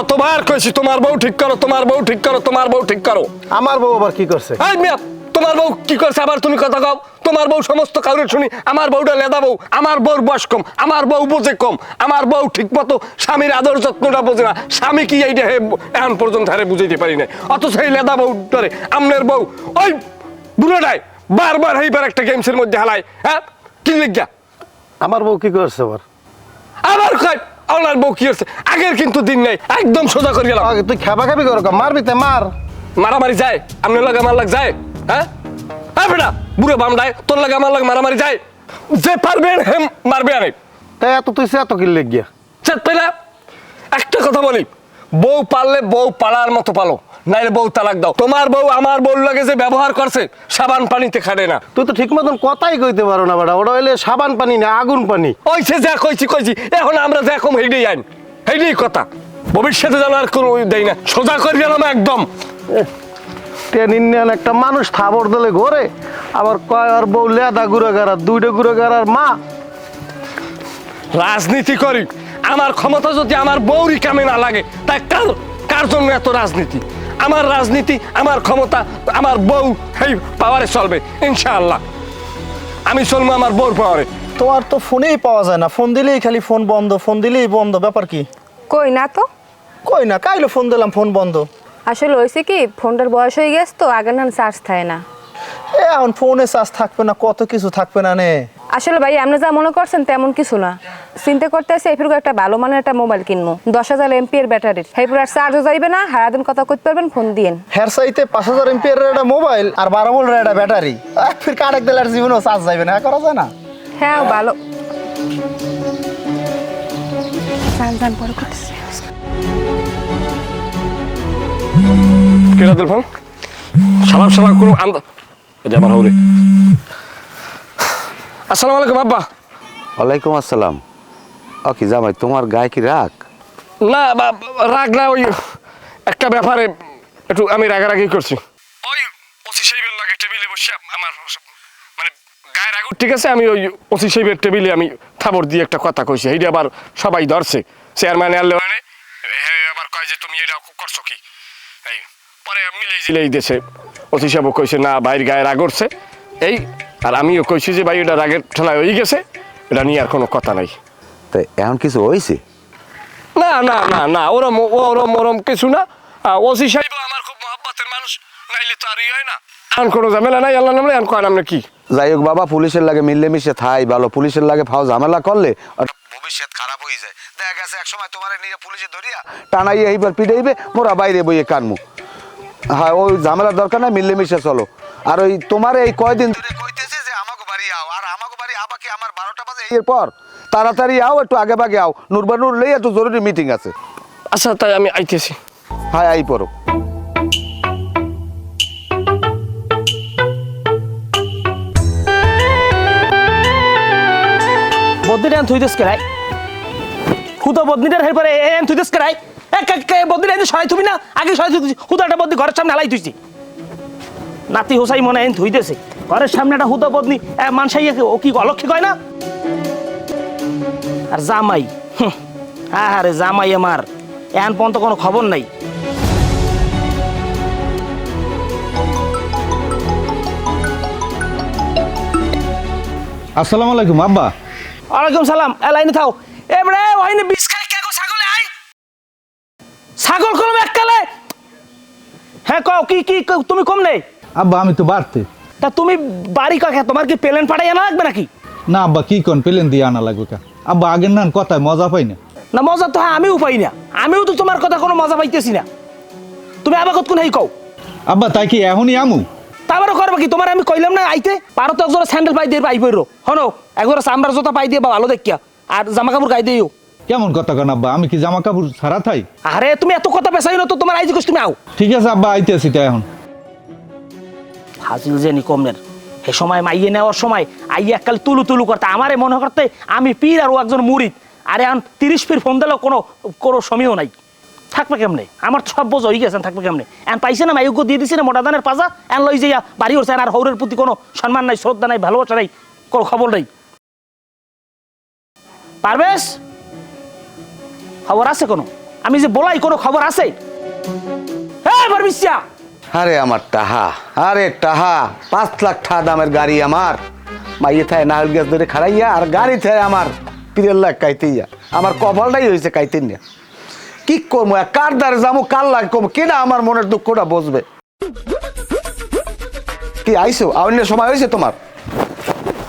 কতবার কইছি তোমার বউ ঠিক করো তোমার বউ ঠিক করো তোমার বউ ঠিক করো আমার বউ আবার কি করছে? এই মিয়া তোমার বউ কি করছে? আবার তুমি কথা কও। তোমার বউ সমস্ত কাউরে শুনি আমার বউটা লেদা বউ আমার বউর বয়স কম আমার বউ বোঝে কম আমার বউ ঠিক মতো স্বামীর আদর যত্নটা বোঝে না স্বামী কি এইটা হে এখন পর্যন্ত হারে বুঝাইতে পারি না অথচ এই লেদা বউ ধরে আমনের বউ ওই বুড়োটাই বারবার এইবার একটা গেমসের মধ্যে হালায় হ্যাঁ? কি লিখা আমার বউ কি করছে আবার? আবার কয় ওনার বউ কি হচ্ছে আগের কিন্তু দিন নেই একদম সোজা করে গেলাম। আগে তুই খেপা খেপি কর মারবি তে মার। মারামারি যায় আপনার লাগে আমার লাগ যায় হ্যাঁ? হ্যাঁ বেটা বুড়ো বামডায় তোর লাগে আমার লাগে মারামারি যায়। যে পারবেন হেম মারবে আমি তাই এত তুই এত কি লেগ গিয়া? চার পেলা একটা কথা বলি বউ পারলে বউ পাড়ার মতো পালো। নাইলে বউ তালাক দাও। তোমার বউ আমার বউ লাগে যে ব্যবহার করছে সাবান পানিতে খাড়ে না। তুই তো ঠিক মতন কথাই কইতে পারো না বেটা ওটা হইলে সাবান পানি না আগুন পানি। ওই সে যা কইছি কইছি। এখন আমরা যা কম হেডেই আইন হেডেই কথা। ভবিষ্যতে যেন আর কোনো দেয় না। সোজা করে গেলাম একদম। ট্রেন একটা মানুষ থাবর দলে ঘরে আবার কয় আর বউ লেদা গুড়ে গাড়া দুইটা গুড়ে গাড়ার মা। রাজনীতি করি। আমার ক্ষমতা যদি আমার বউরি কামে না লাগে তাই কার কার জন্য এত রাজনীতি? আমার রাজনীতি আমার ক্ষমতা আমার বউ এই পাওয়ারে চলবে ইনশাআল্লাহ। আমি চলবো আমার বউর পাওয়ারে তোমার তো ফোনেই পাওয়া যায় না ফোন দিলেই খালি ফোন বন্ধ ফোন দিলেই বন্ধ ব্যাপার কি? কই না তো? কই না কাইলে ফোন দিলাম ফোন বন্ধ। আসলে হয়েছে কি ফোনটার বয়স হয়ে গেছে তো আগে না চার্জ থাকে না। এখন ফোনে চার্জ থাকবে না কত কিছু থাকবে না নে। আসলে ভাই আপনি যা মনে করছেন তেমন কিছু না। চিন্তা করতে আছে এরপর একটা ভালো মানের একটা মোবাইল কিনবো। দশ হাজার এমপিএর ব্যাটারির। এরপর আর চার্জও যাইবে না সারাদিন কথা করতে পারবেন ফোন দিয়েন। হের সাইতে পাঁচ হাজার এমপিয়ার একটা মোবাইল আর বারো ভোল্টের একটা ব্যাটারি। এক ফির কারেক দিলে আর জীবনেও চার্জ যাবে না হ্যাঁ করা যায় না? হ্যাঁ ভালো। করতেছি। কেনা দিল ফোন সালাম সালাম আন্দ এটা আমার হরে। আসসালামু আলাইকুম আব্বা। ওয়ালাইকুম আসসালাম। ও কি জামাই তোমার গায়ে কি রাগ? না রাগ না ওই একটা ব্যাপারে একটু আমি রাগারাগি করছি। ওই ওসি সাহেবের লাগে টেবিলে বসে আমার মানে গায়ের আগুন ঠিক আছে আমি ওই ওসি সাহেবের টেবিলে আমি থাবর দিয়ে একটা কথা কইছি। এইটা আবার সবাই ধরছে। চেয়ারম্যান আনলে মানে আবার কয় যে তুমি এটা করছ কি? পরে মিলেই দেশে ওসি সাহেব কইছে না ভাইয়ের গায়ে রাগ উঠছে এই আর আমিও কইছি যে ভাই এটা রাগের ঠেলায় হয়ে গেছে এটা নিয়ে আর কোনো কথা নাই। তো এখন কিছু হয়েছে না না না না ওরম ওরম ওরম কিছু না। ওসি সাহেব আমার খুব মহব্বতের মানুষ নাইলে তো আর হয় না। এখন কোনো ঝামেলা নাই আল্লাহ নামলে এখন কয় নামলে কি যাই হোক বাবা পুলিশের লাগে মিললে মিশে থাই ভালো। পুলিশের লাগে ফাও ঝামেলা করলে ভবিষ্যৎ খারাপ হয়ে যায়। দেখা গেছে এক সময় তোমার নিয়ে পুলিশে ধরিয়া টানাইয়ে এইবার পিটাইবে মোরা বাইরে বইয়ে কানমু। হ্যাঁ ওই ঝামেলার দরকার নাই মিললে মিশে চলো। আর ওই তোমার এই কয়দিন ধরে কইতেছে যে আমাকে বাড়ি আও আর আমাকে বাড়ি আবাকে আমার বারোটা বাজে এরপর তাড়াতাড়ি আও একটু আগে বাগে আও নুরবানুর লই একটু জরুরি মিটিং আছে। আচ্ছা তাই আমি আইতেছি। হ্যাঁ আই পড়ো। বদ্নিটা এন থুই দেশ কেরাই হুতো বদ্নিটার হেরপরে এন থুই দেশ কেরাই। বদ্নিটা এনে সরাই থুবি না আগে সরাই হুতো একটা বদ্নি ঘরের সামনে হালাই থুইছি। নাতি হোসাই মনে এন ঘরের সামনে একটা হুতো বদ্নি মানসাই ও কি অলক্ষী কয় না? আর জামাই আরে জামাই আমার এন পর্যন্ত কোনো খবর নাই। আসসালামু আলাইকুম আব্বা। ওয়ালাইকুম সালাম এ লাইনে থাও। এবারে ওইনে বিষ খাই কে গো ছাগলে আই ছাগল কলম এককালে। হ্যাঁ কও কি কি তুমি কম নেই? আব্বা আমি তো বাড়তে। তা তুমি বাড়ি কাকে তোমার কি প্লেন পাঠাই আনা লাগবে নাকি? না আব্বা কি কোন প্লেন দিয়ে আনা লাগবে কা? আব্বা আগের নান কথায় মজা পাই না। না মজা তো হ্যাঁ আমিও পাই না। আমিও তো তোমার কথা কোনো মজা পাইতেছি না। তুমি আবার কতক্ষণ হেই কও? আব্বা তাই কি এখনই আমু? তারপরে করবে কি? তোমার আমি কইলাম না আইতে? পারো তো একজোড়া স্যান্ডেল পাই দিয়ে পাই পড়ো। হনো একজোড়া চামড়ার জোতা পাই দিয়ে ভালো দেখিয়া। আর জামা কাপড় গাই দিও। কেমন কথা কেন আব্বা? আমি কি জামা কাপড় ছাড়া থাই? আরে তুমি এত কথা পেছাই না তো তোমার আইজি তুমি আও। ঠিক আছে আব্বা আইতেছি তাই এখন। হাসিল জেনি কমনের সে সময় মাইয়ে নেওয়ার সময় আইয়ে এককাল তুলু তুলু করতে আমারে মনে করতে আমি পীর আর ও একজন মুরিদ। আরে আন তিরিশ ফির ফোন দিলেও কোনো কোনো সময়ও নাই। থাকবে কেমনে? আমার তো সব বোঝ হয়ে গেছেন থাকবে কেমনে? এন পাইছে না মাইকে দিয়ে দিছে না মোটা দানের পাজা? এন লই যাইয়া বাড়ি উঠছে আর হৌরের প্রতি কোনো সম্মান নাই শ্রদ্ধা নাই ভালোবাসা নাই কোনো খবর নাই। পারবেশ? খবর আছে কোনো? আমি যে বলাই কোনো খবর আছে? হ্যাঁ আরে আমার টাহা আরে টাহা পাঁচ লাখ টাকা দামের গাড়ি আমার। মাইয়ে থায় নাহল গ্যাস ধরে খাড়াইয়া আর গাড়ি থায় আমার পিরের লাখ কাইতেইয়া। আমার কপালটাই হয়েছে কাইতেন না। কি করব কার দ্বারে যাব, কার লাগ কমো কেনা আমার মনের দুঃখটা বসবে কি আইসো অন্য সময় হয়েছে তোমার?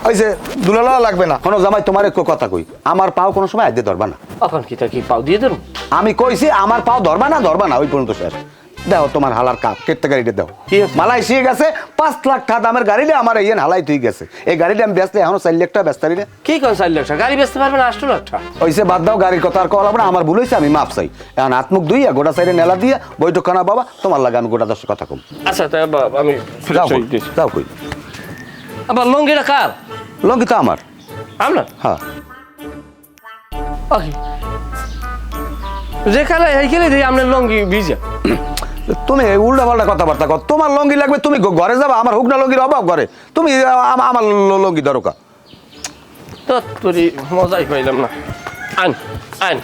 হয়েছে দুলালা লাগবে না। কোনো জামাই তোমার একটু কথা কই। আমার পাও কোনো সময় আইতে ধরবা না। এখন কি তা কি পাও দিয়ে দেন আমি কইছি আমার পাও ধরবা না ধরবা না ওই পর্যন্ত শেষ। দাও তোমার হালার কাপ কেটে গাড়িটা দাও। কি মালাই শিয়ে গেছে পাঁচ লাখ টাকা দামের গাড়িটা আমার এই হালাই তুই গেছে। এই গাড়িটা আমি ব্যস্ত এখনও চার লাখ টাকা ব্যস্ত না কি কোন চার লাখ টাকা? গাড়ি বেচতে পারবেন আষ্ট লাখ টাকা। ওইসে বাদ দাও গাড়ির কথা আর কল না আমার ভুল হয়েছে আমি মাপ চাই। এখন হাত মুখ ধুইয়া গোটা সাইডে নেলা দিয়া বৈঠক খানা বাবা তোমার লাগে আমি গোটা দশের কথা কম। আচ্ছা আমি যাও কই, যাও কই। আবার লঙ্গিটা কার? লঙ্কি তো আমার। আপনার হ্যাঁ। ওকে। যেখানে এইখানে দিই আপনার লঙ্গি ভিজা। তুমি উল্টা পাল্টা কথাবার্তা কর। তোমার লঙ্গি লাগবে তুমি ঘরে যাবা আমার হুকনা লঙ্গির অভাব করে তুমি আমার লঙ্গি দরকার তো তোরই মজাই পাইলাম না। আন আন।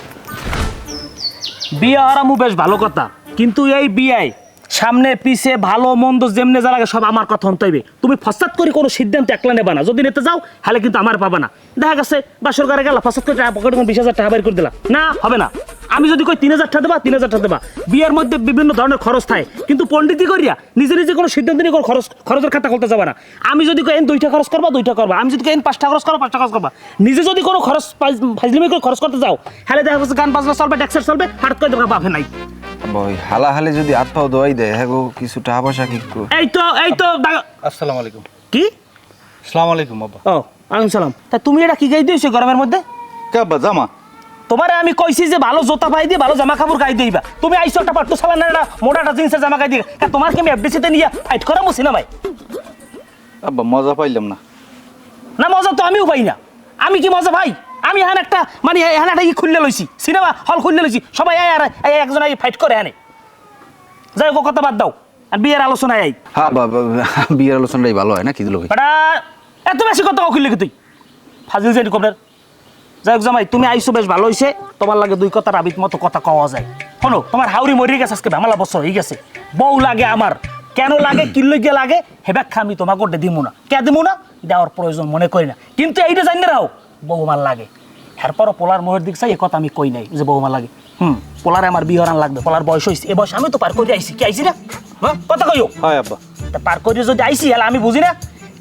বিয়ে হারামু বেশ ভালো কথা কিন্তু এই বিয়ায় সামনে পিছে ভালো, মন্দ, যেমনে যা লাগে সব আমার কথা হতে হইবে। তুমি ফসাদ করে কোনো সিদ্ধান্ত একলা নেবা না। যদি নিতে যাও তাহলে কিন্তু আমার পাবা না। দেখা গেছে বা সরকারে গেলা, ফসাদ করে পকেটে বিশ হাজার টাকা বের করে দিলাম না, হবে না। আমি যদি কই তিন হাজার টাকা দেবা তিন হাজার টাকা দেবা। বিয়ের মধ্যে বিভিন্ন ধরনের খরচ থাকে। কিন্তু পণ্ডিতি করিয়া নিজে নিজে কোনো সিদ্ধান্ত নিয়ে কোনো খরচ খরচের খাতা খুলতে যাবে না। আমি যদি কই এন দুইটা খরচ করবা দুইটা করবা। আমি যদি কই এন পাঁচটা খরচ করবা পাঁচটা খরচ করবা। নিজে যদি কোনো খরচ ফাইজলিমি করে খরচ করতে যাও তাহলে দেখা যাচ্ছে গান বাজনা চলবে ডেক্সের চলবে হাট করে দেবে বাপে নাই। বই হালা হালে যদি হাত পাও দোয়াই দেয় হ্যাঁ গো কিছু টাকা পয়সা কি এই তো এই তো আসসালামু আলাইকুম। কি? আসসালামু আলাইকুম আব্বা। ও আলাইকুম সালাম। তা তুমি এটা কি গাই দিয়েছ গরমের মধ্যে? কে জামা? তোমারে আমি কইছি যে ভালো জোতা পাই দিয়ে ভালো জামা কাপড় গাই দিবা। তুমি আইসো একটা পাট্টু সালান একটা মোটাটা জিন্সের জামা গাই দিয়ে তা তোমার কি আমি এফডিসিতে নিয়ে ফাইট করা মুসি না ভাই আব্বা মজা পাইলাম না। না মজা তো আমিও পাই না। আমি কি মজা ভাই আমি এখানে একটা মানে এখানে একটা ই খুললে লইছি সিনেমা হল খুললে লইছি। সবাই আয় আর একজন আই ফাইট করে আনে যাই হোক কথা বাদ দাও। আর বিয়ের আলোচনায় আই। হ্যাঁ বা- বা- বিয়ের আলোচনাটাই ভালো হয় না কি দিল বেটা এত বেশি কথা কি তুই? ফাজিল যাই কবরের যাই হোক জামাই তুমি আইসো বেশ ভালো হইছে। তোমার লাগে দুই কথা রাবিত মতো কথা কওয়া যায়। শোনো তোমার হাউরি মরি গেছে আজকে ভামালা বছর হয়ে গেছে। বউ লাগে আমার কেন লাগে কিল্লো গিয়ে লাগে হে ব্যাখ্যা আমি তোমাকে ওটা দিমু না। কে দিমু না? দেওয়ার প্রয়োজন মনে করি না। কিন্তু এইটা জানি না রাও বউ আমার লাগে। এরপরও পোলার মোহের দিক চাই এ কথা আমি কই নাই যে আমার লাগে। হুম পোলারে আমার বিহরান লাগবে পোলার বয়স হয়েছে এ বয়স আমি তো পার করে আইছি কি আইছি না? হ্যাঁ কথা কইও। হয় আব্বা। তা পার করে যদি আইসি হলে আমি বুঝি না।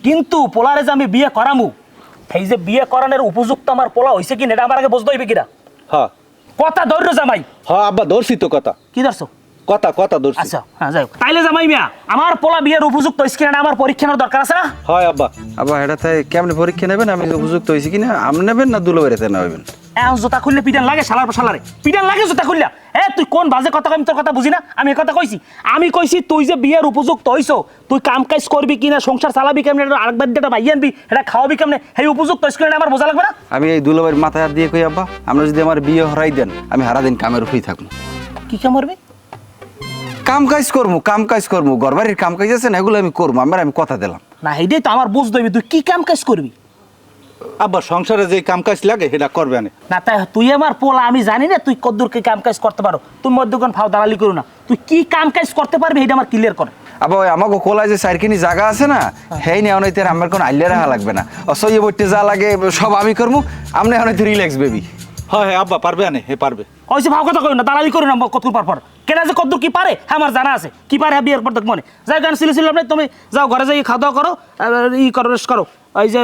কিন্তু পোলারে যে আমি বিয়ে করামু সেই যে বিয়ে করানোর উপযুক্ত আমার পোলা হয়েছে কি না এটা আমার আগে বুঝতে হইবে কিনা হ্যাঁ কথা ধৈর্য জামাই? হ্যাঁ আব্বা ধরছি তো কথা। কি ধরছো? কথা কথা ধরছি। আচ্ছা হ্যাঁ যাই হোক। তাইলে জামাই মিয়া আমার পোলা বিয়ের উপযুক্ত হয়েছে কিনা এটা আমার পরীক্ষা নেওয়ার দরকার আছে না? হয় আব্বা। আবার এটা তাই কেমনে পরীক্ষা নেবেন? আমি উপযুক্ত হয়েছি কিনা আপনি নেবেন না দুলো বেড়াতে নেবেন এখন জোতা খুললে পিটান লাগে শালার শালারে। পিটান লাগে জোতা খুললা। এ তুই কোন বাজে কথা আমি তোর কথা বুঝি না? আমি কথা কইছি। আমি কইছি তুই যে বিয়ের উপযুক্ত হইছো তুই কাম কাজ করবি কিনা সংসার চালাবি কেমনে আরেকবার যেটা ভাই আনবি এটা খাওয়াবি কেমনে সেই উপযুক্ত হইছে কিনা আমার বোঝা লাগবে না? আমি এই দুলোবাইয়ের মাথায় হাত দিয়ে কই আব্বা আমরা যদি আমার বিয়ে হরাই দেন আমি সারাদিন কামের উপরেই থাকব। কি কাম করবি? কাম কাজ করব কাম কাজ করব। ঘরবাড়ির কাম কাজ আছে না এগুলো আমি করব আমার আমি কথা দিলাম। না সেইটাই তো আমার বুঝতে হইবে তুই কি কাম কাজ করবি? আব্বা সংসারে যে কাম কাজ লাগে সেটা করবে না। না তাই তুই আমার পোলা আমি জানি না তুই কদ্দুর কি কাম কাজ করতে পারো। তুই মধ্যখান ফাও দালালি করো না। তুই কি কাম কাজ করতে পারবি এটা আমার ক্লিয়ার কর। আবার ওই আমাকে কোলায় যে চারখানি জায়গা আছে না হেই নিয়ে অনেক আমার কোনো আইলে রাখা লাগবে না। অসহ্য বইতে যা লাগে সব আমি করব আপনি অনেক রিল্যাক্স বেবি হয় হ্যাঁ আব্বা পারবে আনে হে পারবে। কইছে ভাও কথা কই না দালালি করি না কতক্ষণ পর পর। কেনা যে কদ্দুর কি পারে হ্যাঁ, আমার জানা আছে। কি পারে হ্যাঁ, বিয়ের পর দেখ মনে। যাই গান সিলে সিলে তুমি যাও ঘরে যাই খাওয়া দাওয়া করো আর ই করো রেস্ট করো। ওই যে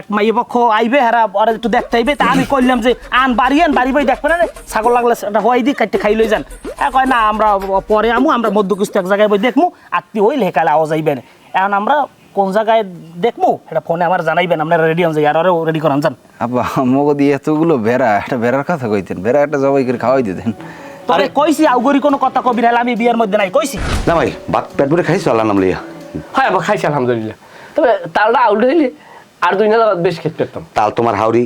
এক মাইয়ে পক্ষ আইবে হারা ওরা একটু দেখতে আইবে। তা আমি কইলাম যে আন বাড়ি আন বাড়ি বাড়ি দেখবে না ছাগল লাগলে সেটা হওয়াই দি কাটতে খাই লই যান। হ্যাঁ কয় না আমরা পরে আমু আমরা মধ্যকুস্ত এক জায়গায় বই দেখমু। আত্মীয় হইলে হেকালে আওয়াজ আইবে না। এখন আমরা কোন জায়গায় দেখব? এটা ফোনে আমার জানাইবেন আমরা রেডি হন যাই আর রেডি করান যান। আব্বা মগো দিয়ে এতগুলো ভেড়া একটা ভেড়ার কথা কইতেন ভেড়া একটা জবাই করে খাওয়াই দিতেন তবে কইছি আউগরি কোনো কথা কবি নাহলে আমি বিয়ের মধ্যে নাই কইছি। না ভাই ভাত পেট ভরে খাইছো আল্লাহ নাম লইয়া? হ্যাঁ আবার খাইছি আলহামদুলিল্লাহ। তবে তালটা আউট হইলে আর দুই নালা বেশ খেতে পারতাম। তাল তোমার হাউরি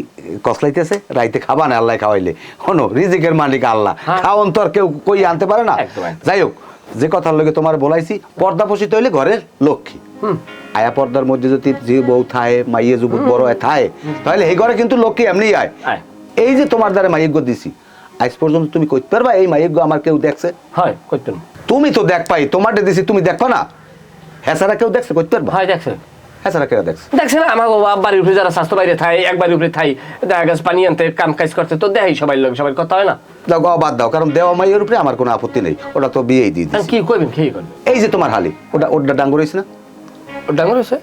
কসলাইতেছে রাইতে খাবা না আল্লাহ খাওয়াইলে। হনো রিজিকের মালিক আল্লাহ। হ্যাঁ। খাওন তো আর কেউ কই আনতে পারে না। যাই হোক যে কথার লোকে তোমার বলাইছি পর্দা পোষিত হইলে ঘরের লক্ষ্মী। আয়া পর্দার মধ্যে যদি যে বউ থায় মাইয়ে যুবক বড় হয় থায় তাহলে এই ঘরে কিন্তু লক্ষ্মী এমনি আয়। এই যে তোমার দ্বারা মাইয়জ্ঞ দিছি আজ পর্যন্ত তুমি কইতে পারবা এই মাইয়জ্ঞ আমার কেউ দেখছে? হয় তুমি তো দেখ পাই তোমারটা দিছি তুমি দেখো না। হ্যাঁ সারা কেউ দেখছে কইতে পারবা? হয় দেখছেন সারা দেখছে? দেখছেন আমার বাড়ির উপরে যারা স্বাস্থ্য বাইরে থাই এক বাড়ির উপরে থাই দেখা গেছে পানি আনতে কাম কাজ করতে তো দেখাই সবাই লোক সবাই কথা হয় না? দাও বাদ দাও কারণ দেওয়া মাইয়ের উপরে আমার কোনো আপত্তি নেই ওটা তো বিয়েই দিয়ে দিছি। কি করবেন খেয়ে করবেন? এই যে তোমার হালি ওটা ওটা ডাঙ্গর হয়েছে না? ও ডাঙর হয়েছে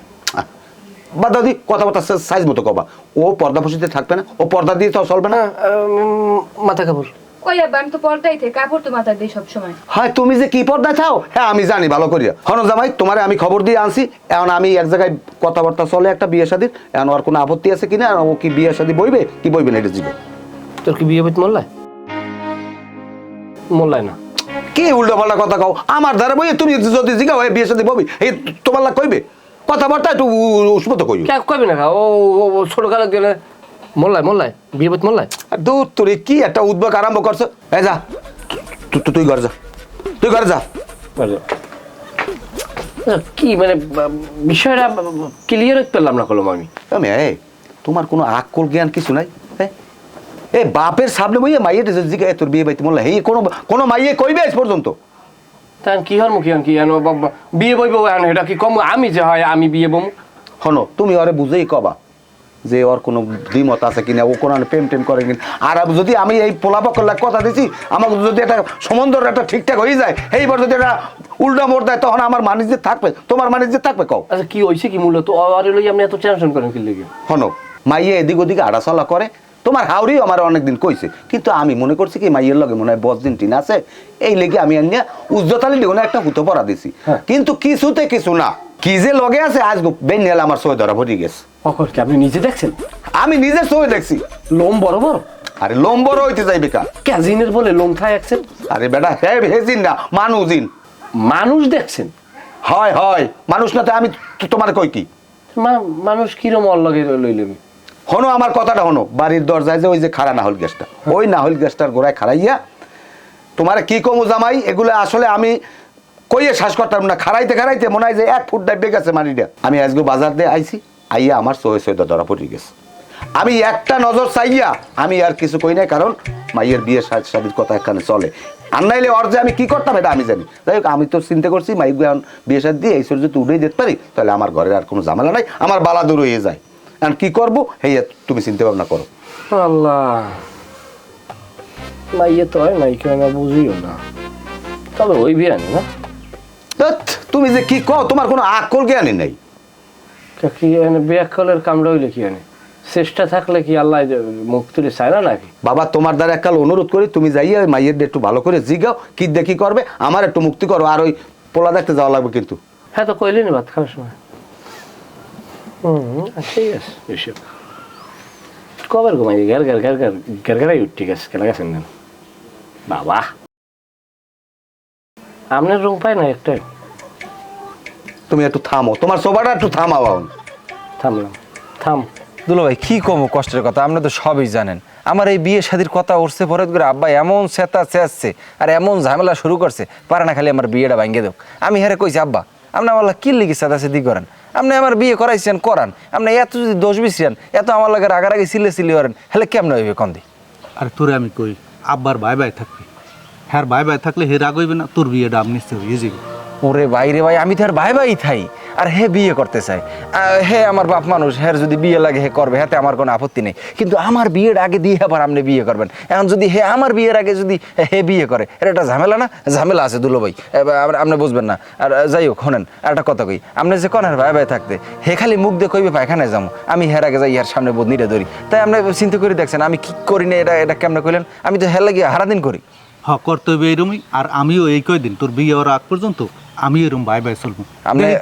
বাদ দাও দি কথাবার্তা সাইজ মতো কবা। ও পর্দা ফসিতে থাকবে না ও পর্দা দিয়ে তো চলবে না? মাথা কাপড়। ওই আব্বা আমি তো পর্দাই থেকে কাপড় তো মাথা দিই সবসময়। হয় তুমি যে কি পর্দা চাও হ্যাঁ আমি জানি ভালো করিয়া। হন জামাই তোমারে আমি খবর দিয়ে আনছি। এখন আমি এক জায়গায় কথাবার্তা চলে একটা বিয়ে শাদির। এখন ওর কোনো আপত্তি আছে কিনা? আর ও কি বিয়ে শাদি বইবে? কি বইবে না এটা জিজ্ঞেস তোর কি বিয়ে বইতে মোল্লায় মোল্লায় না। কি উল্টো পাল্টা কথা কও? আমার ধারে বইয়ে তুমি যদি জিগাও এই বিয়ে শাদি বইবি এই তোমার লাগ কইবে? কথাবার্তা একটু উষ্মত কইও। কইবে না ও ও ও ছোট কালে গেলে মোল্লায় মোল্লায় বিয়ে বইতে মোল্লায় দূর তোরে কি একটা উদ্বেগ আরম্ভ করছ? এই যা। তুই ঘর যা। তুই ঘর যা। কি মানে বিষয়টা ক্লিয়ার হতে পারলাম না কলম আমি। আমি এই তোমার কোনো আকল জ্ঞান কিছু নাই? হ্যাঁ? এ বাপের সামনে বইয়ে মাইয়ে জিগা তোর বিয়ে বাইতে বললা এই কোনো কোনো মাইয়ে কইবে আজ পর্যন্ত? তাই কি হর মুখী কি বিয়ে বইব এনো এটা কি কম? আমি যে হয় আমি বিয়ে বম। হনো তুমি ওরে বুঝেই কবা। যে ওর কোনো দ্বিমত আছে কিনা ও কোনো প্রেম টেম করে কিনা। আর যদি আমি এই পোলাপক্ষের লাগ কথা দিছি আমাকে যদি একটা সম্বন্ধ একটা ঠিকঠাক হয়ে যায় এইবার যদি একটা উল্টা মোড় দেয় তখন আমার মানিজ্য থাকবে। তোমার মানিজ্য থাকবে কও। আচ্ছা কি হয়েছে কি মূলত? আর লই আপনি এত টেনশন করেন কি লেগে? হনো মাইয়ে এদিক ওদিকে আড়াচলা করে। তোমার হাওড়ি আমার অনেকদিন কইছে কিন্তু আমি মনে করছি কি মাইয়ের লগে মনে হয় বস দিন টিন আছে। এই লেগে আমি আনিয়া উজ্জতালি লিগুনে একটা হুতো পড়া দিছি কিন্তু কিছুতে কিছু না। কি যে লগে আছে আজ বেনিয়াল আমার সই ধরা ভরি গেছে। অকর কি আপনি নিজে দেখছেন? আমি নিজে সই দেখছি। লোম বড় বড়? আরে লম্বর হইতে যাইবে কা ক্যাজিনের বলে লোম থাই একছেন আরে বেটা হে হেজিন না মানুজিন। মানুষ দেখছেন? হয় হয় মানুষ না তো আমি তোমার কই কি? মানুষ কিরম অল লগে লইলেন হনো আমার কথাটা হনো বাড়ির দরজায় যে ওই যে খাড়া নাহল গ্যাসটা ওই নাহল গ্যাসটার গোড়ায় খাড়াইয়া তোমার কি কমু জামাই এগুলো আসলে আমি কইয়ে শ্বাস করতাম না, খাড়াইতে খাড়াইতে মনে হয় যে এক ফুট ডাইবে গেছে মাটিটা। আমি আজকে বাজার দিয়ে আইছি, আইয়া আমার সহে সৈদা ধরা পড়ে গেছে। আমি একটা নজর চাইয়া আমি আর কিছু কই নাই, কারণ মাইয়ের বিয়ে শাদির কথা এখানে চলে। আর নাইলে ওর যে আমি কি করতাম এটা আমি জানি। যাই হোক, আমি তো চিন্তা করছি মাইক এখন বিয়ে শাদি দিয়ে এই সর যদি উঠেই যেতে পারি, তাহলে আমার ঘরের আর কোনো ঝামেলা নাই, আমার বালা দূর হয়ে যায়। আর কি করব? হেই তুমি চিন্তা ভাবনা করো। আল্লাহ। মাইয়ে তো হয় নাই কেন বুঝিও না। তবে ওই বিয়ে না? তুমি যে কি কও তোমার কোনো আকল জ্ঞানই নাই কি এনে বিয়ে কলের কামড়া হইলে কি আনে চেষ্টা থাকলে কি আল্লাহ মুখ তুলে চায় না নাকি বাবা তোমার দ্বারা এককাল অনুরোধ করি তুমি যাইয়া ওই মাইয়ের দিয়ে একটু ভালো করে জিগাও কি দেখি করবে আমার একটু মুক্তি করো আর ওই পোলা দেখতে যাওয়া লাগবে কিন্তু হ্যাঁ তো কইলেনি ভাত খাওয়ার সময় হুম ঠিক আছে এসব কবার ঘুমাই গ্যার গ্যার গ্যার গ্যার গ্যারাই উঠ ঠিক আছে কেলা গেছেন বাবা আপনার রং পায় না একটাই তুমি একটু থামো। তোমার সোফাটা একটু থামাও এখন। থামলাম। থাম। দুলো ভাই কি কম কষ্টের কথা? আপনি তো সবই জানেন। আমার এই বিয়ে শাদির কথা উঠছে পরে করে আব্বা এমন চেতা চেয়েছে আর এমন ঝামেলা শুরু করছে পারে না খালি আমার বিয়েটা ভাঙ্গে দেব আমি হেরে কইছি আব্বা আপনি আমার লাগি কি লিখি চেতা চেদি করেন? আপনি আমার বিয়ে করাইছেন করান। আপনি এত যদি দোষ বিছিলেন এত আমার লাগে রাগারাগি সিলে সিলে করেন হলে কেমন হইবে কন্দি আর তোরে আমি কই আব্বার বাই বাই থাকবি। হ্যাঁ বাই বাই থাকলে হে রাগ হইবে না, তোর বিয়েটা নিশ্চয় হয়ে যাবে ওরে বাইরে ভাই, আমি তো আর ভাই ভাই থাই, আর হে বিয়ে করতে চাই। হে আমার বাপ মানুষ হের যদি বিয়ে লাগে হে করবে, হেতে আমার কোনো আপত্তি নেই। কিন্তু আমার বিয়ের আগে দিয়ে আবার আপনি বিয়ে করবেন। এখন যদি হে আমার বিয়ের আগে যদি হে বিয়ে করে এটা একটা ঝামেলা না? ঝামেলা আছে দুলো ভাই। আপনি বুঝবেন না। আর যাই হোক, শোনেন একটা কথা কই। আপনি যে কনের ভাই ভাই থাকতে, হে খালি মুখ দিয়ে কইবে ভাই পায়খানায় যাব আমি হের আগে যাই, হের সামনে বদনিটা ধরি। তাই আপনি চিন্তা করে দেখছেন, আমি কি করি না, এটা এটা কেমনে কইলেন? আমি তো হের লাগিয়ে হারাদিন করি। হ কর্তব্য এরমই। আর আমিও এই কয়দিন তোর বিয়ে ওর আগ পর্যন্ত আমি এরম বাই বাই চলবো।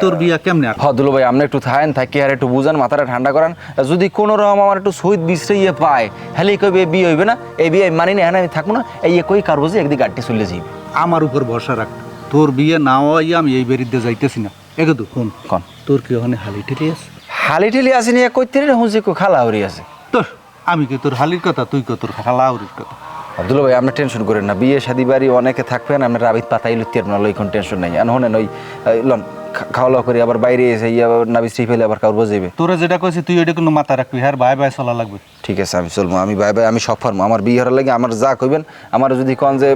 তোর বিয়া কেমনে আর? হদুলো ভাই আপনি একটু থাকেন থাকি আর একটু বুঝান মাথাটা ঠান্ডা করান। যদি কোনো রকম আমার একটু বিশ্রাইয়ে পায় হলে কই বিয়ে হইবে না? এই বিয়ে মানি না হ্যাঁ আমি থাকব না। এই কারবো যে একদিকে গাড়ি চলে যাইবে। আমার উপর ভরসা রাখ। তোর বিয়ে না হওয়াই আমি এই বেরিতে যাইতেছি না। একে তো ফোন কন? তোর কি ওখানে হালি ঠেলি আছে? হালি ঠেলি আসেনি কইতে রে হুঁজি কো খালা হরি আছে। তোর আমি কি তোর হালির কথা তুই কো তোর খালাউরির কথা? দুলো ভাই আপনি টেনশন করেন না। বিয়ে শাদি বাড়ি অনেকে থাকবেন আপনার আবিদ পাতাই লুত্তি আপনার লইখন টেনশন নাই। আর হনেন ওই লন খাওয়া দাওয়া করি আবার বাইরে এসে ইয়া নাবি শ্রী ফেলে আবার কাউর বোঝাইবে তোরা যেটা কইছি তুই ওইটা কোনো মাথা রাখবি। হ্যাঁ ভাই ভাই চলা লাগবে। ঠিক আছে আমি চলবো। আমি ভাই ভাই আমি সব পারব। আমার বিয়ে হওয়ার লাগে আমার যা কইবেন আমার যদি কন যে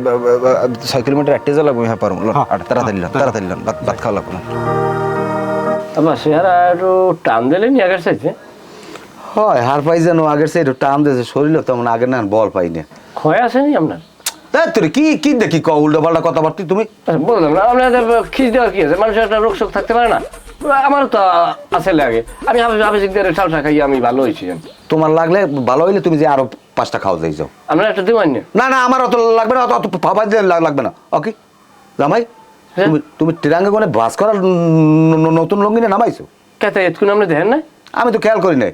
ছয় কিলোমিটার আটটে যা লাগবে হ্যাঁ পারব। হ্যাঁ, আট, তাড়াতাড়ি লন, তাড়াতাড়ি লন, ভাত ভাত খাওয়া লাগবো না। আমার চেহারা একটু টান দিলে নি আগের চাইতে? হয় হার পাই যেন আগের সে একটু টান দিয়েছে। শরীরে তেমন আগের না বল পাই না ক্ষয় আসেনি আপনার? দেখ তোর কি কি দেখি ক উল্টো পাল্টা কথাবার্তা? তুমি আচ্ছা, বললাম না আপনাদের খিচ দেওয়া কি আছে? মানুষের একটা রোগ শোক থাকতে পারে না? আমারও তো আছে লাগে। আমি আবেশিক দিয়ে চালটা খাই আমি ভালো হয়েছি। তোমার লাগলে ভালো হইলে তুমি যে আরও পাঁচটা খাও যাই যাও। আপনার একটা দিবেন না? না আমার অত লাগবে না অত অত ভাবা দিয়ে লাগবে না। ওকে? জামাই হ্যাঁ? তুমি তুমি ট্রাঙ্গে কোনে বাস করার নতুন লঙ্গিনে নামাইছো? কেতে এতক্ষণ আপনি দেখেন না আমি তো খেয়াল করি নাই।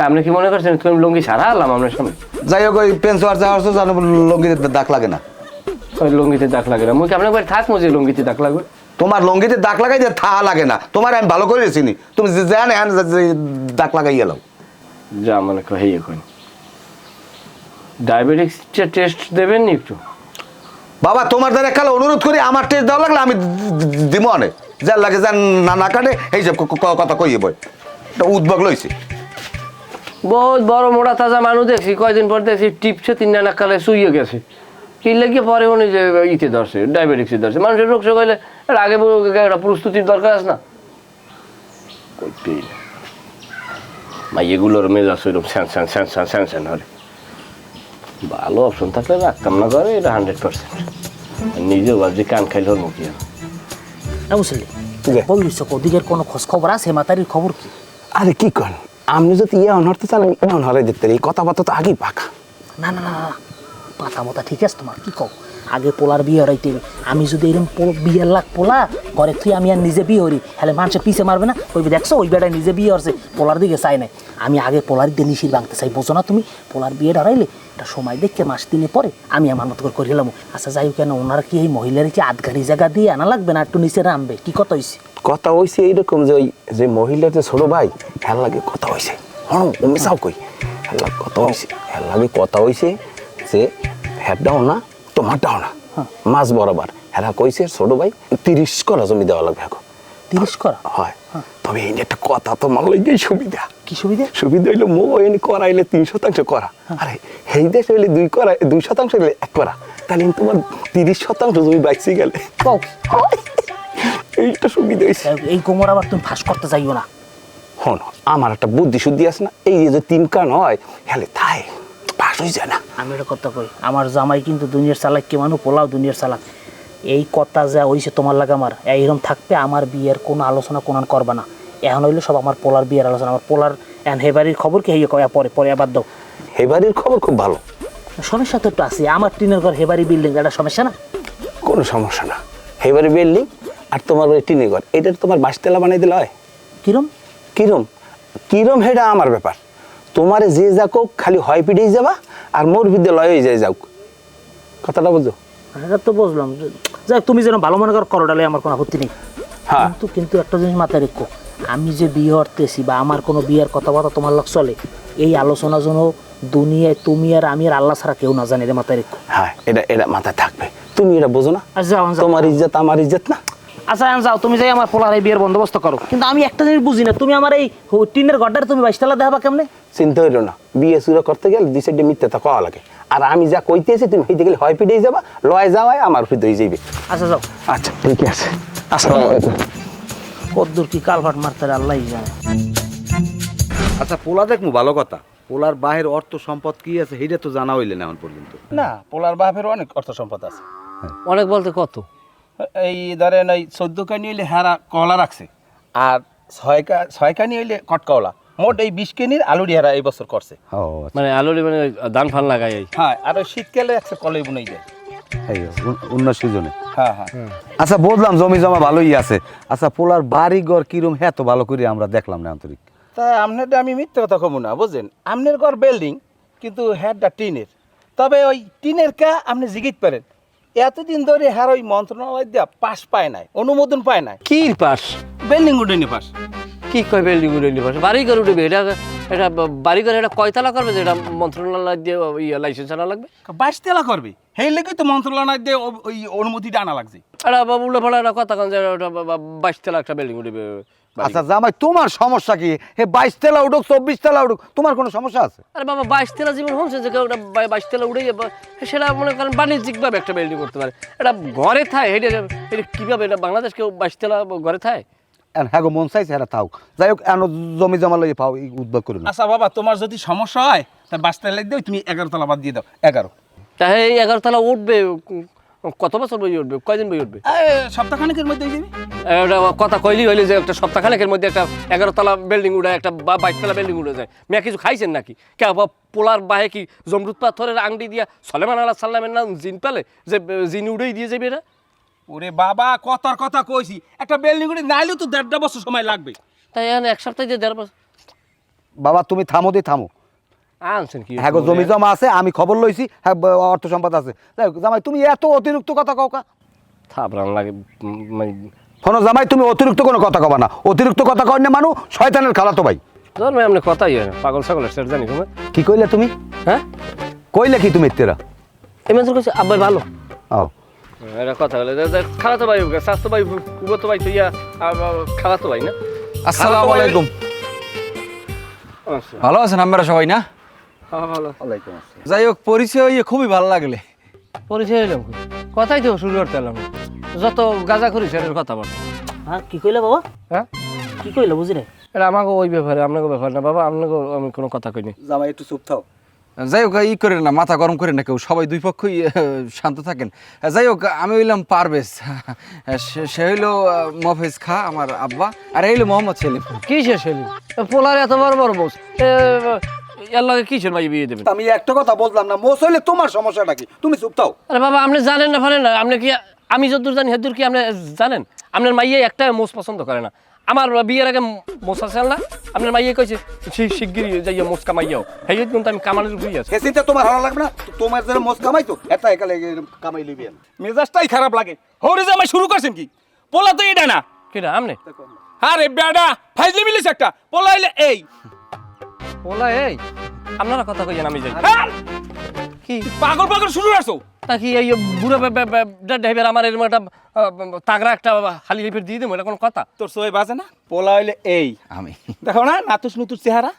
তা আপনি কি মনে করছেন তুমি লুঙ্গি সারা আলাম আপনার সামনে যাই হোক ওই পেন্সো আর যা আসছো জানো লঙ্গিতে দাগ লাগে না। ওই লুঙ্গিতে দাগ লাগে না। মুই কি আপনার বাড়ি থাকব যে লুঙ্গিতে দাগ লাগবে? তোমার লঙ্গিতে দাগ লাগাই দিয়ে থা লাগে না। তোমার আমি ভালো করে চিনি। তুমি যে জানে হ্যাঁ দাগ লাগাই গেলাম যা মনে কর কোন ডায়াবেটিক্স টেস্ট দেবেন নি একটু? বাবা তোমার দ্বারা কালে অনুরোধ করি আমার টেস্ট দেওয়া লাগলে আমি দিব অনেক যার লাগে যার না না কাটে এই সব ক- ক- কথা কইয়ে বই এটা উদ্যোগ লইছে। বহুত বড় মোটা তাজা মানুষ দেখছি কয়দিন পর দেখছি টিপছে তিন নানা কালে শুয়ে গেছে। কি লেগে পরে উনি যে ইতে ধরছে ডায়াবেটিক্সে ধরছে। মানুষের রোগ শোক হইলে এর আগে একটা প্রস্তুতির দরকার আছে না? মা এগুলোর মেজাজ ওইরকম স্যান স্যান স্যান স্যান স্যান স্যান হরে ভালো অপশন থাকলে রাখতাম না করে এটা হান্ড্রেড পার্সেন্ট নিজেও ভাবছি কান খাইলে ওর মুখি না বুঝলি বলিস ওদিকের কোনো খোঁজ খবর আছে? মাতারির খবর কি? আরে কি কন? আপনি যদি ইয়ে অনর্থ চালেন এমন হরে যেতে এই কথাবার্তা তো আগেই পাকা। না না না পাতা মতা ঠিক আছে তোমার, কি কও? আগে পোলার বিয়ে হরাইতে। আমি যদি এরকম বিয়ের লাখ পোলা, ঘরে তুই আমি আর নিজে বিয়ে হরি তাহলে মানুষের পিছে মারবে না? ওই দেখছ, ওই বেটায় নিজে বিয়ে হরছে, পোলার দিকে চাই নাই। আমি আগে পোলার দিয়ে নিশির ভাঙতে চাই, বোঝো না তুমি? পোলার বিয়ে হারাইলে একটা সময় দেখে মাস দিনে পরে আমি আমার মতো করে করিলাম আচ্ছা যাই কেন ওনার কি এই মহিলার কি আধগাড়ি জায়গা দিয়ে আনা লাগবে না একটু নিচে নামবে? কি কত হয়েছে কথা হইছে এইরকম যে ওই যে মহিলার যে ছোট ভাই হ্যার লাগে কথা হইছে। হন তুমি চাও কই? লাগে কথা হইছে। হ্যার লাগে কথা হইছে যে হ্যারটাও না তোমারটাও না। মাছ বরাবর। হ্যাঁ কইছে ছোট ভাই তিরিশ করা জমি দেওয়া লাগবে এখন। তিরিশ করা? হয়। তবে এই একটা কথা তো তোমার লাগেই সুবিধা। কি সুবিধা? সুবিধা হইল মো এনে করাইলে তিন শতাংশ করা। আরে এই দেশ হইলে দুই করা দুই শতাংশ হইলে এক করা। তাহলে তোমার তিরিশ শতাংশ জমি বাইসি গেলে। এইটা সুবিধা হয়েছে এই কোমর আবার তুমি ফাঁস করতে যাইও না। হন আমার একটা বুদ্ধি শুদ্ধি আছে না? এই যে তিন কান হয় হেলে তাই পাশ হয়ে যায় না। আমি একটা কথা কই আমার জামাই কিন্তু দুনিয়ার চালাক কে মানু পোলাও দুনিয়ার চালাক। এই কথা যা হইছে তোমার লাগে আমার এইরকম থাকবে আমার বিয়ের কোনো আলোচনা কোন করবা না। এখন হইলে সব আমার পোলার বিয়ের আলোচনা আমার পোলার এখন হেবারির খবর কি হইয়া কয়া? পরে পরে আবার দাও। হেবারির খবর খুব ভালো। সমস্যা তো একটু আছে আমার টিনের ঘর হেবারি বিল্ডিং এটা সমস্যা না? কোনো সমস্যা না। হেবারি বিল্ডিং আর তোমার ওই টিনের ঘর এটা তোমার বাসতেলা বানাই দিলে হয়? কিরম? কিরম? কিরম হেটা আমার ব্যাপার। তোমার যে যাক খালি হয় পিঠেই যাবা আর মোর বিদ্যে লয়ে যায় যাও কথাটা বুঝো এটা তো বুঝলাম। যাক তুমি যেন ভালো মনে করো ডালে আমার কোনো আপত্তি নেই। হ্যাঁ। কিন্তু কিন্তু একটা জিনিস মাথায় রেখো। আমি যে বিয়ে হরতেছি বা আমার কোনো বিয়ের কথাবার্তা তোমার লোক চলে এই আলোচনা যেন দুনিয়ায় তুমি আর আমি আর আল্লাহ ছাড়া কেউ না জানে রে মাথায় রেখো। হ্যাঁ এটা এটা মাথায় থাকবে। তুমি এটা বোঝো না। তোমার ইজ্জত আমার ইজ্জত না? আচ্ছা যাও তুমি যাই আমার পোলার এই বিয়ের বন্দোবস্ত করো। কিন্তু আমি একটা জিনিস বুঝি না তুমি আমার এই টিনের গড্ডারে তুমি বাইশতলা দেখাবা কেমনে? চিন্তা হইল না বিয়ে শুরু করতে গেলে দুই সাইডে মিথ্যে তা কওয়া লাগে। আর আমি যা কইতেছি তুমি হইতে গেলে হয় পিঠেই যাবা লয় যাওয়ায় আমার হৃদয় যাইবে। আচ্ছা যাও। আচ্ছা ঠিক আছে। আসসালামু আলাইকুম। কদ্দুর কি কালভাট মারতে আল্লাহ জানে। আচ্ছা পোলা দেখমু ভালো কথা। পোলার বাহের অর্থ সম্পদ কি আছে সেইটা তো জানা হইলে না এখন পর্যন্ত। না পোলার বাপের অনেক অর্থ সম্পদ আছে। অনেক বলতে কত? এই ধরেন ওই চোদ্দ কানি হইলে হেরা কলা রাখছে আর ছয় কা ছয় কানি হইলে কটকলা। মোট এই বিশ কেনির আলুরি হেরা এই বছর করছে। মানে আলুরি মানে ধান ফান লাগাই এই। হ্যাঁ আর ওই শীতকালে একশো কলই বুনাই যায় অন্য সিজনে। হ্যাঁ হ্যাঁ। আচ্ছা বুঝলাম জমি জমা ভালোই আছে। আচ্ছা পোলার বাড়ি ঘর কিরম? হ্যাঁ তো ভালো করে আমরা দেখলাম না আন্তরিক। তা আপনার আমি মিথ্যে কথা কমু না বুঝছেন? আপনার ঘর বিল্ডিং কিন্তু হ্যাডটা টিনের। তবে ওই টিনের কা আপনি জিগিত পারেন। এতদিন ধরে হ্যার ওই মন্ত্রণালয় দিয়া পাস পায় নাই অনুমোদন পায় নাই। কি পাস বিল্ডিং উঠেনি পাস কি কয় বিল্ডিং উঠে পাস বাড়ি ঘর উঠবে এটা এটা বাড়ি ঘর এটা কয়তলা করবে যে এটা মন্ত্রণালয় দিয়ে ইয়ে লাইসেন্স আনা লাগবে? বাইশ তেলা করবে। সেই লেগে তো মন্ত্রণালয় দিয়ে ওই অনুমতিটা আনা লাগছে। একটা উল্টো ফাড়া কথা কন যে বাইশ তেলা একটা বিল্ডিং উঠবে আচ্ছা জামাই তোমার সমস্যা কি? হে বাইশ তেলা উঠুক চব্বিশ তেলা উঠুক তোমার কোনো সমস্যা আছে? আরে বাবা বাইশ তেলা জীবন হচ্ছে যে কেউ বাইশ তেলা উড়ে যাবে সেটা মনে করেন বাণিজ্যিকভাবে একটা বিল্ডিং করতে পারে। এটা ঘরে থায় এটা এটা কীভাবে এটা বাংলাদেশ কেউ বাইশ তেলা ঘরে থায়? হ্যাঁ গো মন চাইছে হ্যাঁ তাও যাই হোক এন জমি জমা লইয়ে পাও এই উদ্যোগ করে না আচ্ছা বাবা তোমার যদি সমস্যা হয় তা বাসটা লাগ দিও তুমি এগারো তলা বাদ দিয়ে দাও। এগারো। তা এই এগারো তলা উঠবে কত বছর বই উঠবে? কয়দিন বই উঠবে? সপ্তাহখানেকের মধ্যে একটা কথা কইলি হইলে যে একটা সপ্তাহখানেকের মধ্যে একটা এগারো তলা বিল্ডিং উঠে একটা বা বাইশ তলা বিল্ডিং উঠে যায়। মেয়া কিছু খাইছেন নাকি? কে পোলার বাহে কি জমরুদ পাথরের আংটি দিয়া সলেমান আল্লাহ সাল্লামের নাম জিন পেলে? যে জিন উড়েই দিয়ে যাবে এটা ওরে বাবা কথার কথা কইছি। একটা বিল্ডিং করে নাইলেও তো দেড়টা বছর সময় লাগবে। তাই এখন এক সপ্তাহে যে দেড় বছর বাবা তুমি থামো দিয়ে থামো। আনছেন কি হ্যাঁ গো জমি জমা আছে আমি খবর লইছি হ্যাঁ অর্থ সম্পদ আছে। জামাই তুমি এত অতিরিক্ত কথা কও কা? থাপড়ান লাগে মানে শোনো জামাই তুমি অতিরিক্ত কোনো কথা কবা না। অতিরিক্ত কথা কয় না মানুষ শয়তানের খালা তো ভাই। ধর ভাই আপনি কথাই হয় না পাগল ছাগল সেটা জানি তুমি কি কইলে তুমি? হ্যাঁ? কইলে কি তুমি তেরা? এমন কইছে আব্বাই ভালো। ও এটা কথা বলে খালা তো ভাই স্বাস্থ্য ভাই কুবো তো ভাই তো ইয়া খালা তো ভাই না? আসসালামু আলাইকুম। আচ্ছা। ভালো আছেন আমরা সবাই না? হ্যাঁ যাই হোক পরিচয় হইয়ে খুবই ভালো লাগলে। পরিচয় হইলাম কথাই তো শুরু করতে এলাম। যত গাজা করি সেটার কথা বল। হ্যাঁ কি কইলে বাবা? হ্যাঁ? কি কইলে বুঝি রে এটা আমাকে ওই ব্যাপারে আপনাকে ব্যাপার না বাবা আপনাকে আমি কোনো কথা কইনি। জামাই একটু চুপ থাও। যাই হোক ই করে না মাথা গরম করে না কেউ সবাই দুই পক্ষই শান্ত থাকেন। যাই হোক আমি হইলাম পারভেজ। সে- সে হইল মফেজ খা আমার আব্বা। আর এই হইল মোহাম্মদ সেলিম। কি শেষ হইলি পোলার এত বড় বড় বোস এর লগে কিসের বিয়ে দেবেন? আমি একটা কথা বললাম না মোস হইলে তোমার সমস্যাটা কি? তুমি চুপ থাও। আরে বাবা আপনি জানেন না ফানেন না আপনি কি আমি যতদূর জানি হেদুর কি আপনি জানেন? আপনার মাইয়ে একটা মোষ পছন্দ করে না। আমার বিয়ের আগে মোষ আছে না? আপনার মাইয়ে কইছে শি- শিগগিরই যাইয়া মোষ কামাইয়াও। সেই কিন্তু আমি কামানোর উপরেই আছি। সে চিন্তা তোমার ভালো লাগবে না? তোমার যারা মোস কামাইতো এটা একালে কামাই লিবি মেজাজটাই খারাপ লাগে। হরে জামাই শুরু করছেন কি? পোলা তো এটা না। কিরা আপনি আরে বেডা ফাইজলি মিলিস একটা। পোলা হইলে এই। ওলা এই? আপনারা কথা কইছেন আমি যাই। হ্যাঁ, কি? পাগল পাগল শুরু করছ তা কি এই বুড়ো ড্রাইভার আমার এরকম একটা তাগড়া একটা হালি লিপের দিয়ে দেবো এটা কোনো কথা? তোর সই বাজে না? পোলা হইলে এই। আমি। দেখো না নাতুস নুতুর চেহারা।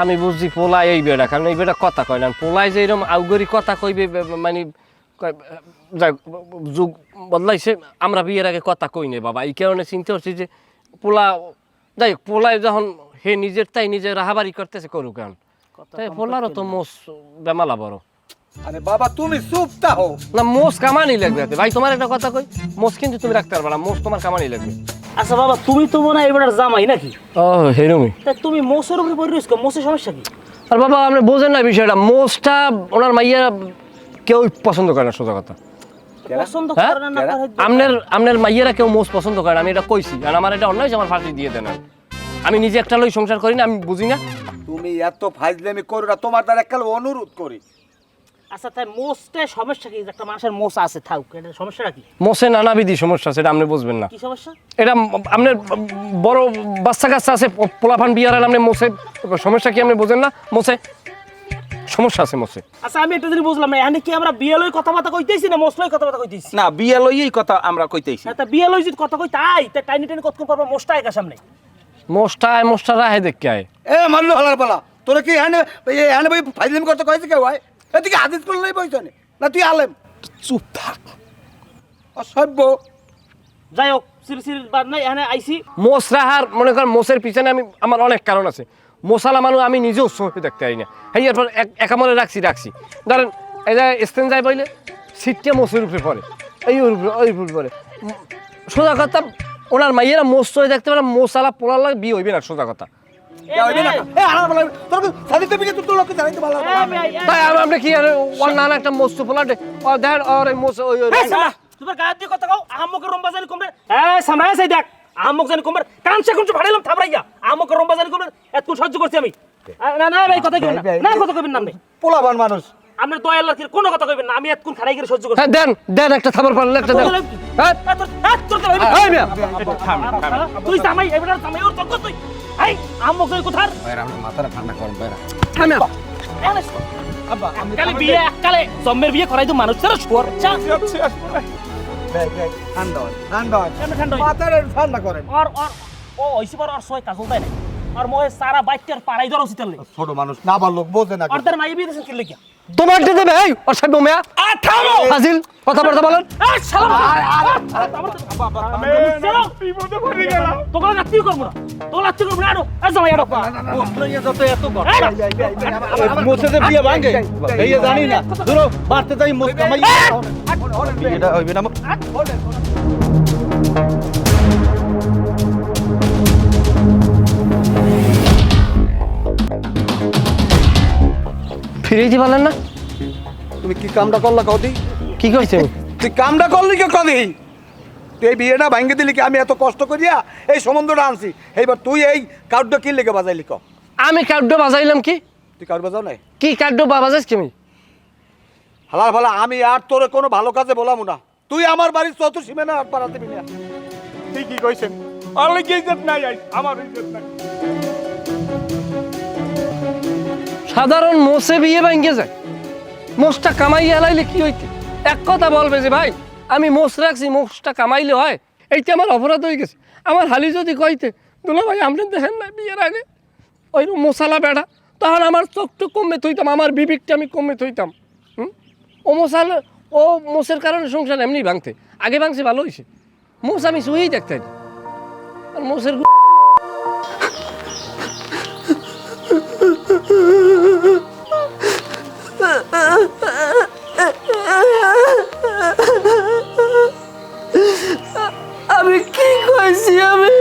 আমি বুঝছি পোলাই এই বেড়া কারণ এই বেড়া কথা কয় না। পোলাই যে এরকম আউগরি কথা কইবে মানে যুগ বদলাইছে আমরা বিয়ের আগে কথা কই নে বাবা। এই কারণে চিন্তা করছি যে পোলা যাই হোক, পোলাই যখন হে নিজের তাই নিজে রাহাবারি করতেছে করুক কেন তাই পোলারও তো মোস বেমালা বড়। আরে বাবা তুমি চুপ থাও না মোস কামানি লাগবে ভাই তোমার একটা কথা কই মোস কিন্তু তুমি রাখতে পারবে না মোস তোমার কামানি লাগবে। আচ্ছা বাবা তুমি তো মনে হয় এবার জামাই নাকি? ও হেরুমি। তা তুমি মোসের উপরে পড়ে রয়েছো মোসের সমস্যা কি? আর বাবা আপনি বোঝেন না বিষয়টা মোসটা ওনার মাইয়া কেউ পছন্দ করে না সোজা কথা। পছন্দ হ্যাঁ? করে না না আপনার আপনার মাইয়েরা কেউ মোষ পছন্দ করে না আমি এটা কইছি। আর আমার এটা অন্যায় যে আমার ফাঁসি দিয়ে দেন আর। আমি নিজে একটা লই সংসার করি না আমি বুঝি না। তুমি এত ফাইজলামি করো না তোমার দ্বারা এককাল অনুরোধ করি। আচ্ছা তাই মোসটা সমস্যা কি? একটা মানুষের মোস আছে থাক এটা সমস্যাটা কি? মোষে নানাবিধি সমস্যা সেটা আপনি বুঝবেন না। কি সমস্যা? এটা আপনার বড় বাচ্চা কাচ্চা আছে প- পোলাপান বিয়ার আর আপনি মোষে সমস্যা কি আপনি বোঝেন না? মোষে সমস্যা আছে মোষে। আচ্ছা আমি এটা যদি বুঝলাম না এখানে কি আমরা বিয়ে লই কথাবার্তা কইতেছি না মোস লই কথাবার্তা কইতেছি? না বিয়ে লইয়েই কথা আমরা কইতেছি। হ্যাঁ তা বিয়ে লই যদি কথা কই তাই? তা টাইনি টাইনি কতক্ষণ করব মোসটা একা সামনে? মোষটা আয় মোষটা রাহে দেখতে আয়। এ মাল্লু হালার পালা। তোরা কি হ্যাঁ হ্যাঁ ভাই ফাইজলামি করতে কয়েছে কেউ ভাই এদিকে হাদিস করলে নাই বইছ না। তুই আলেম। চুপ থাক। অসভ্য। যাই হোক সিরি সিরি বাদ নাই এখানে আইসি মোষ রাহার মনে করেন মোষের পিছনে আমি আমার অনেক কারণ আছে। মশালা মানুষ আমি নিজেও চোখে দেখতে পারি না। হ্যাঁ এরপর এক- একামরে রাখছি রাখছি। ধরেন এই যে স্টেন যায় বইলে সিটটা মোষের উপরে পড়ে। এই ওর উপরে ওই উপরে পড়ে। সোজা কথা ওনার মাইয়েরা মোষ চোখে দেখতে পারে মশালা পোলার লাগে বিয়ে হইবে না সোজা কথা। পালা আপনি কি ওর নানা একটা দেখেন ওর ওই ওই তোমার গায়ে দিয়ে কথা কও। রম্বা জানি কমরে এসে দেখ। আহমক জানি কমরে কানসে কোনটা ফাড়াইলাম থাবরাইয়া আহমকের রম্বা জানি কমরে এত সহ্য করছি আমি। না না ভাই কথা না। না কথা কইবেন না আপনি। পোলাবান মানুষ। আপনার দয়া আল্লাহ কোনো কথা কইবেন না। আমি এতক্ষণ খারাই করে সহ্য করছি। হ্যাঁ দেন দেন একটা থাবার পারলে একটা দেন হ্যাঁ। তোর- তোর মিয়া। তুই জামাই এবার জামাই ওর তর্ক তুই এই আহমক জানি কোথার? মাথাটা ঠান্ডা করুন হ্যাঁ মিয়া। এনে এককালে বিয়ে এককালে জম্মের বিয়ে করাই তো মানুষের শুয়ার। চা। ঠান্ডা ঠান্ডা হয়। ঠান্ডা মাথাটা ঠান্ডা করেন। আর আর ও হইছে পর আর সয় কাজল তাই না। আর মোহে সারা বাইকটার পাড়াই ধরো উচিত ছোট মানুষ না ভালো বোঝে না আর তার মাইয়ে বিয়ে দিয়েছেন কি লেগিয়া তোমার দিতে দেবে এই অসভ্য মেয়া আর থামো ফাজিল কথাবার্তা বলেন আর শালা তোকে লাত্তি করব না তোকে লাত্তি করব না আরও আর জামাই আরও মুছে যে বিয়ে ভাঙে এই জানি না ধরো বাড়তে যাই মুখ কামাই এটা হইবে না ফিরিয়ে দিতে পারলেন না। তুমি কি কামটা করলা কদি? কি কইছেন তুই কামটা করলি কে কদি? তুই এই বিয়েটা ভাঙ্গে দিলি কি? আমি এত কষ্ট করিয়া এই সম্বন্ধটা আনছি। এইবার তুই এই কাউডটা কি লেগে বাজাইলি ক? আমি কার্ড বাজাইলাম কি? তুই কাউড বাজাও নাই? কি কার্ড বাজাইছ কি আমি? হালাল ভালা আমি আর তোরে কোনো ভালো কাজে বলামু না। তুই আমার বাড়ির চত সীমানা আর পারাতে মিলিয়া। ঠিকই কইছেন। আর কি ইজ্জত নাই আমার ইজ্জত নাই। সাধারণ মোষে বিয়ে ভাঙ্গে যায়। মোষটা কামাই এলাইলে কি হইতে? এক কথা বলবে যে, ভাই, আমি মোষ রাখছি, মোষটা কামাইলে হয়। এইটা আমার অপরাধ হয়ে গেছে। আমার হালি যদি কইতে, দুলা ভাই, আপনি দেখেন না বিয়ের আগে? ওই মশালা বেড়া। তখন আমার চোখটা কমে থইতাম, আমার বিবেকটা আমি কমে থইতাম। হুম? ও মশালা, ও মোষের কারণে সংসার এমনি ভাঙতে। আগে ভাঙছে, ভালো হয়েছে মোষ আমি শুয়েই দেখতাম মোষের আমি।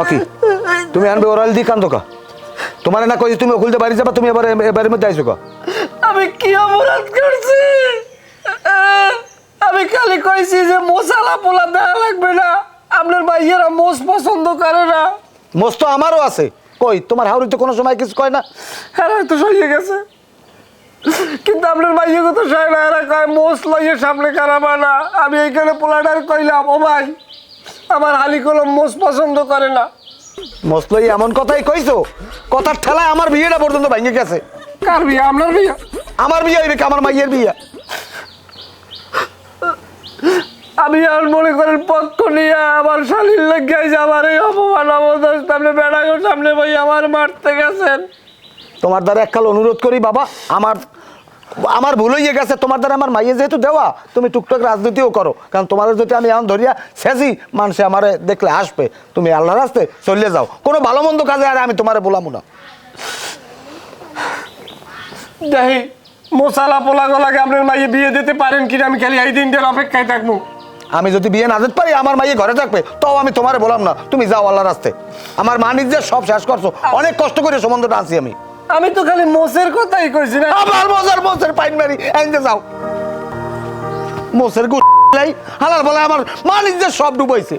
ওকে তুমি আনবে ওরাল দি কান্দো কা? তোমার না কই তুমি খুলতে বাড়ি যাবা তুমি এবার এ বাড়ির মধ্যে আইছো কা? আমি কি অপরাধ করছি? আমি খালি কইছি যে মশালা পোলা দেওয়া লাগবে না। আপনার ভাইয়েরা মোষ পছন্দ করে না। মোষ তো আমারও আছে। কই তোমার হাউরি তো কোনো সময় কিছু কয় না? হ্যাঁ তো সইয়ে গেছে। কিন্তু আপনার ভাইয়ে কত সয় না এরা কয় মোষ লইয়ে সামনে খারাপ না আমি এইখানে পোলাটার কইলাম ও ভাই আমার হালি কলম মোষ পছন্দ করে না। মোষ লই এমন কথাই কইছো? কথার ঠেলায় আমার বিয়েটা পর্যন্ত ভাঙে গেছে। কার বিয়ে? আপনার বিয়ে? আমার বিয়ে হইবে আমার মাইয়ের বিয়ে? আমি আর মনে করেন পক্ষ নিয়ে আমার শালীর লেগে আমার এই অপমান অবদান সামনে বেড়াগোর সামনে ভাই আমার মারতে গেছেন। তোমার দ্বারা এককাল অনুরোধ করি বাবা আমার আমার ভুল হয়ে গেছে তোমার দ্বারা আমার মাইয়ে যেহেতু দেওয়া তুমি টুকটাক রাজনীতিও করো। কারণ তোমার যদি আমি এখন ধরিয়া শেষই মানুষে আমারে দেখলে আসবে তুমি আল্লাহ রাস্তে চলে যাও। কোনো ভালো মন্দ কাজে আর আমি তোমারে বলামু না। দেখি মশালা পোলা গলাকে আপনার মাইয়ে বিয়ে দিতে পারেন কিনা আমি খালি এই দিনটার অপেক্ষায় থাকব। আমি যদি বিয়ে না দিতে পারি আমার মাইয়ে ঘরে থাকবে তাও আমি তোমারে বললাম না। তুমি যাও আল্লাহ রাস্তে। আমার মা নিজের সব শেষ করছ। অনেক কষ্ট করে সম্বন্ধটা আনছি আমি। আমি তো খালি মোসের কথাই কইছি না। আবার মোসের মোসের পাইন মারি, এনতে যাও। মোসের গুলাই হালাল বলে আমার মালিক যে সব ডুবাইছে।